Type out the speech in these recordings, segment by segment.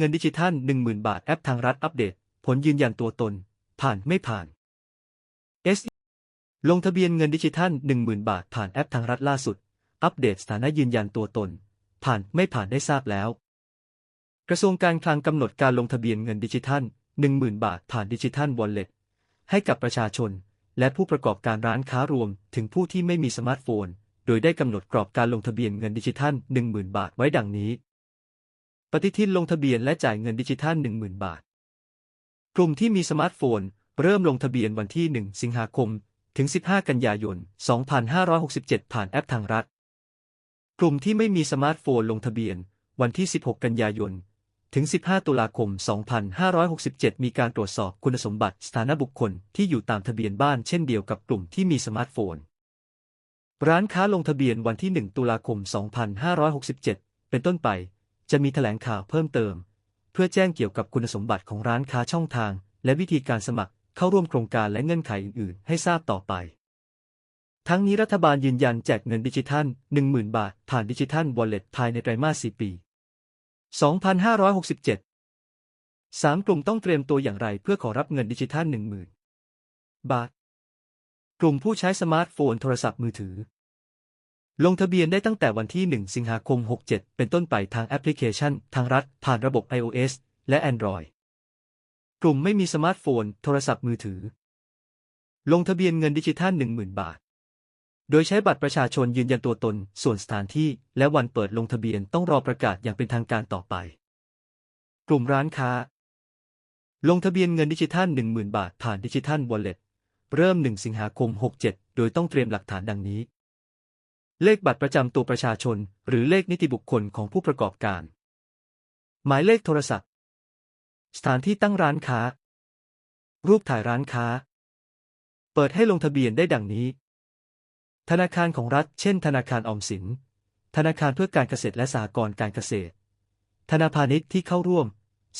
เงินดิจิทัล 10,000 บาทแอปทางรัฐอัปเดต ผลยืนยันตัวตน ผ่านไม่ผ่าน S ลงทะเบียนเงินดิจิทัล 10,000 บาทผ่านแอปทางรัฐล่าสุด อัปเดตสถานะยืนยันตัวตน ผ่านไม่ผ่านได้ทราบแล้ว กระทรวงการคลังกำหนดการลงทะเบียนเงินดิจิทัล 10,000 บาทผ่านดิจิทัลวอลเล็ตให้กับประชาชน และผู้ประกอบการร้านค้ารวมถึงผู้ที่ไม่มีสมาร์ทโฟน โดยได้กำหนดกรอบการลงทะเบียนเงินดิจิทัล 10,000 บาทไว้ดังนี้ ปฏิทินลงทะเบียนและจ่ายเงินดิจิทัล 10,000 บาท กลุ่มที่มีสมาร์ทโฟน เริ่มลงทะเบียนวันที่ 1 สิงหาคม ถึง 15 กันยายน 2567 ผ่านแอปทางรัฐ กลุ่มที่ไม่มีสมาร์ทโฟนลงทะเบียน วันที่ 16 กันยายน ถึง 15 ตุลาคม 2567 มีการตรวจสอบคุณสมบัติสถานะบุคคลที่อยู่ตามทะเบียนบ้านเช่นเดียวกับกลุ่มที่มีสมาร์ทโฟน ร้านค้าลงทะเบียนวันที่ 1 ตุลาคม 2567 เป็นต้นไป จะมีแถลงข่าวเพิ่มเติม เพื่อแจ้งเกี่ยวกับคุณสมบัติของร้านค้าช่องทาง และวิธีการสมัครเข้าร่วมโครงการและเงื่อนไขอื่นๆ ให้ทราบต่อไป ทั้งนี้รัฐบาลยืนยันแจกเงินดิจิทัล 10,000 บาท ผ่านดิจิทัลวอลเล็ตภายในไตรมาส 4 ปี 2567 3 กลุ่มต้องเตรียมตัวอย่างไรเพื่อขอรับเงินดิจิทัล 10,000 บาท กลุ่มผู้ใช้สมาร์ทโฟนโทรศัพท์มือถือ ลงทะเบียนได้ตั้งแต่วันที่ 1 สิงหาคม 67 เป็นต้นไปทางแอปพลิเคชัน ทางรัฐ ผ่านระบบ iOS และ Android กลุ่มไม่มีสมาร์ทโฟน โทรศัพท์มือถือ ลงทะเบียนเงินดิจิทัล 10,000 บาท โดยใช้บัตรประชาชนยืนยันตัวตน ส่วนสถานที่ และวันเปิดลงทะเบียนต้องรอประกาศอย่างเป็นทางการต่อไป กลุ่มร้านค้า ลงทะเบียนเงินดิจิทัล 10,000 บาท ผ่านดิจิทัลวอลเล็ตเริ่ม 1 สิงหาคม 67 โดยต้องเตรียมหลักฐานดังนี้ เลขบัตรประจำตัวประชาชน หรือเลขนิติบุคคลของผู้ประกอบการ หมายเลขโทรศัพท์ สถานที่ตั้งร้านค้า รูปถ่ายร้านค้า เปิดให้ลงทะเบียนได้ดังนี้ ธนาคารของรัฐ เช่น ธนาคารออมสิน ธนาคารเพื่อการเกษตรและสหกรณ์การเกษตร ธนาพาณิชย์ที่เข้าร่วม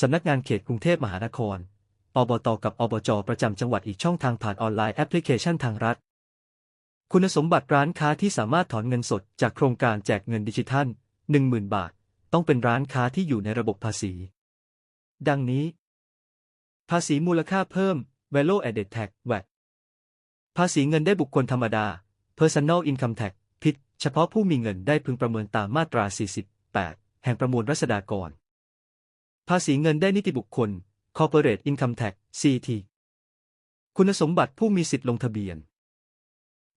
สำนักงานเขตกรุงเทพมหานคร อบต กับอบจ ประจำจังหวัดอีกช่องทางผ่านออนไลน์แอปพลิเคชันทางรัฐ คุณสมบัติร้านค้าที่สามารถถอนเงินสดจากโครงการแจกเงินดิจิทัล 10,000 บาท ต้องเป็นร้านค้าที่อยู่ในระบบภาษี ดังนี้ ภาษีมูลค่าเพิ่ม Value Added Tax VAT ภาษีเงินได้บุคคลธรรมดา Personal Income Tax ผิดเฉพาะผู้มีเงินได้พึงประเมินตามมาตรา 48 แห่งประมวลรัษฎากร ภาษีเงินได้นิติบุคคล Corporate Income Tax CT คุณสมบัติผู้มีสิทธิ์ลงทะเบียน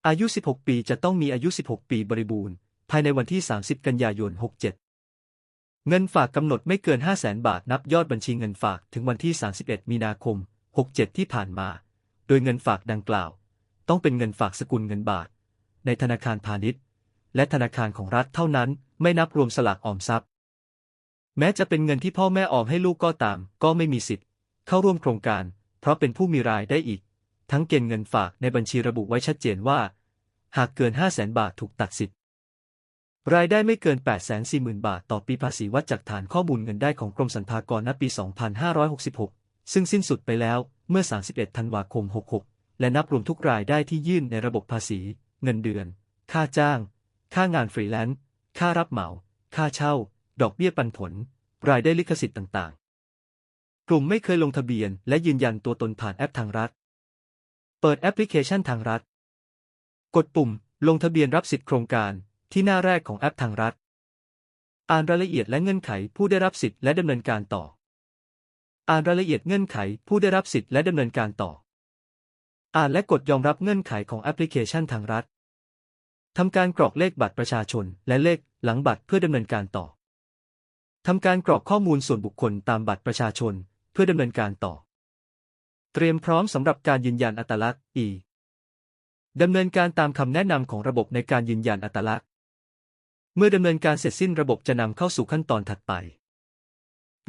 อายุ 16 ปีจะต้องมีอายุ 16 ปีบริบูรณ์ ภายในวันที่ 30 กันยายน 67 เงินฝากกำหนดไม่เกิน 5 0 0แสนบาท นับยอดบัญชีเงินฝากถึงวันที่ 31 มีนาคม 67 ที่ผ่านมา โดยเงินฝากดังกล่าว ต้องเป็นเงินฝากสกุลเงินบาท ในธนาคารพาณิชย์ และธนาคารของรัฐเท่านั้น ไม่นับรวมสลากออมทรัพย์ แม้จะเป็นเงินที่พ่อแม่ออมให้ลูกก็ตาม ก็ไม่มีสิทธิ์ เข้าร่วมโครงการ เพราะเป็นผู้มีรายได้อีก ทั้งเกณฑ์เงินฝากในบัญชีระบุไว้ชัดเจนว่า หากเกิน 5 0 0แสนบาทถูกตัดสิทธิ์ รายได้ไม่เกิน 840,000 บาท ต่อปีภาษีวัดจากฐานข้อมูลเงินได้ของกรมสรรพากรณปี 2566 ซึ่งสิ้นสุดไปแล้วเมื่อ 31 ธันวาคม 66 และนับรวมทุกรายได้ที่ยื่นในระบบภาษี เงินเดือน ค่าจ้าง ค่างานฟรีแลนซ์ ค่ารับเหมา ค่าเช่า ดอกเบี้ยปันผล รายได้ลิขสิทธิ์ต่างๆ กลุ่มไม่เคยลงทะเบียนและยืนยันตัวตนผ่านแอปทางรัฐ เปิดแอปพลิเคชันทางรัฐ กดปุ่ม ลงทะเบียนรับสิทธิโครงการที่หน้าแรกของแอปทางรัฐ อ่านรายละเอียดและเงื่อนไขผู้ได้รับสิทธิ์และดำเนินการต่อ อ่านรายละเอียดเงื่อนไขผู้ได้รับสิทธิ์และดำเนินการต่อ อ่านและกดยอมรับเงื่อนไขของแอปพลิเคชันทางรัฐทำการกรอกเลขบัตรประชาชน และเลขหลังบัตรเพื่อดำเนินการต่อทำการกรอกข้อมูลส่วนบุคคลตามบัตรประชาชน เพื่อดำเนินการต่อ เตรียมพร้อมสำหรับการยืนยันอัตลักษณ์ E ดำเนินการตามคำแนะนำของระบบในการยืนยันอัตลักษณ์ เมื่อดำเนินการเสร็จสิ้นระบบจะนำเข้าสู่ขั้นตอนถัดไป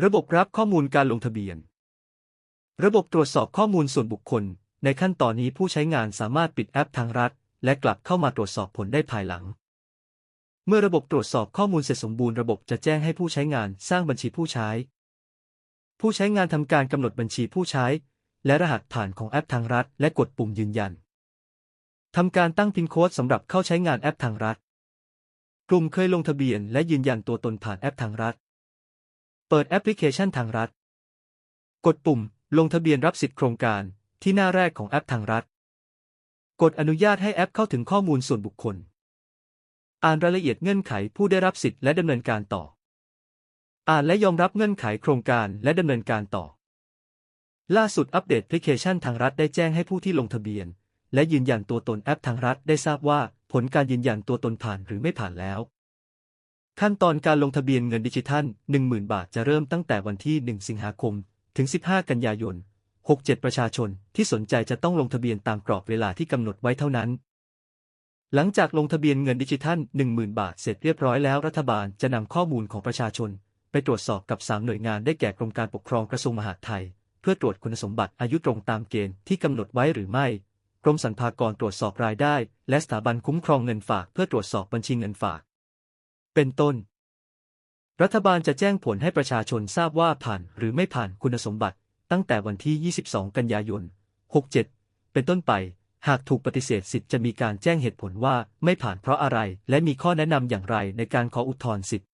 ระบบรับข้อมูลการลงทะเบียน ระบบตรวจสอบข้อมูลส่วนบุคคล ในขั้นตอนนี้ผู้ใช้งานสามารถปิดแอปทางรัฐ และกลับเข้ามาตรวจสอบผลได้ภายหลัง เมื่อระบบตรวจสอบข้อมูลเสร็จสมบูรณ์ระบบจะแจ้งให้ผู้ใช้งานสร้างบัญชีผู้ใช้ ผู้ใช้งานทำการกำหนดบัญชีผู้ใช้ และรหัสผ่านของแอปทางรัฐ และกดปุ่มยืนยันทำการตั้งพินโค้ดสำหรับเข้าใช้งานแอปทางรัฐ กลุ่มเคยลงทะเบียนและยืนยันตัวตนผ่านแอปทางรัฐ เปิดแอปพลิเคชันทางรัฐ กดปุ่ม ลงทะเบียนรับสิทธิโครงการที่หน้าแรกของแอปทางรัฐ กดอนุญาตให้แอปเข้าถึงข้อมูลส่วนบุคคล อ่านรายละเอียดเงื่อนไขผู้ได้รับสิทธิ์และดำเนินการต่อ อ่านและยอมรับเงื่อนไขโครงการและดำเนินการต่อ ล่าสุดอัปเดตแอปพลิเคชันทางรัฐได้แจ้งให้ผู้ที่ลงทะเบียน และยืนยันตัวตนแอปทางรัฐได้ทราบว่าผลการยืนยันตัวตนผ่านหรือไม่ผ่านแล้ว ขั้นตอนการลงทะเบียนเงินดิจิทัล 10,000 บาทจะเริ่มตั้งแต่วันที่ 1 สิงหาคม ถึง 15 กันยายน 67 ประชาชนที่สนใจจะต้องลงทะเบียนตามกรอบเวลาที่กำหนดไว้เท่านั้น หลังจากลงทะเบียนเงินดิจิทัล 10,000 บาทเสร็จเรียบร้อยแล้วรัฐบาลจะนำข้อมูลของประชาชน ไปตรวจสอบกับ 3 หน่วยงานได้แก่กรมการปกครองกระทรวงมหาดไทย พื่อตรวจคุณสมบัติอายุตรงตามเกณฑ์ที่กำหนดไว้หรือไม่ กรมสรรพากรตรวจสอบรายได้ และสถาบันคุ้มครองเงินฝากเพื่อตรวจสอบบัญชีเงินฝาก เป็นต้น รัฐบาลจะแจ้งผลให้ประชาชนทราบว่าผ่านหรือไม่ผ่านคุณสมบัติ ตั้งแต่วันที่ 22 กันยายน 67 เป็นต้นไป หากถูกปฏิเสธสิทธิ์จะมีการแจ้งเหตุผลว่าไม่ผ่านเพราะอะไร และมีข้อแนะนำอย่างไรในการขออุทธรณ์สิทธิ์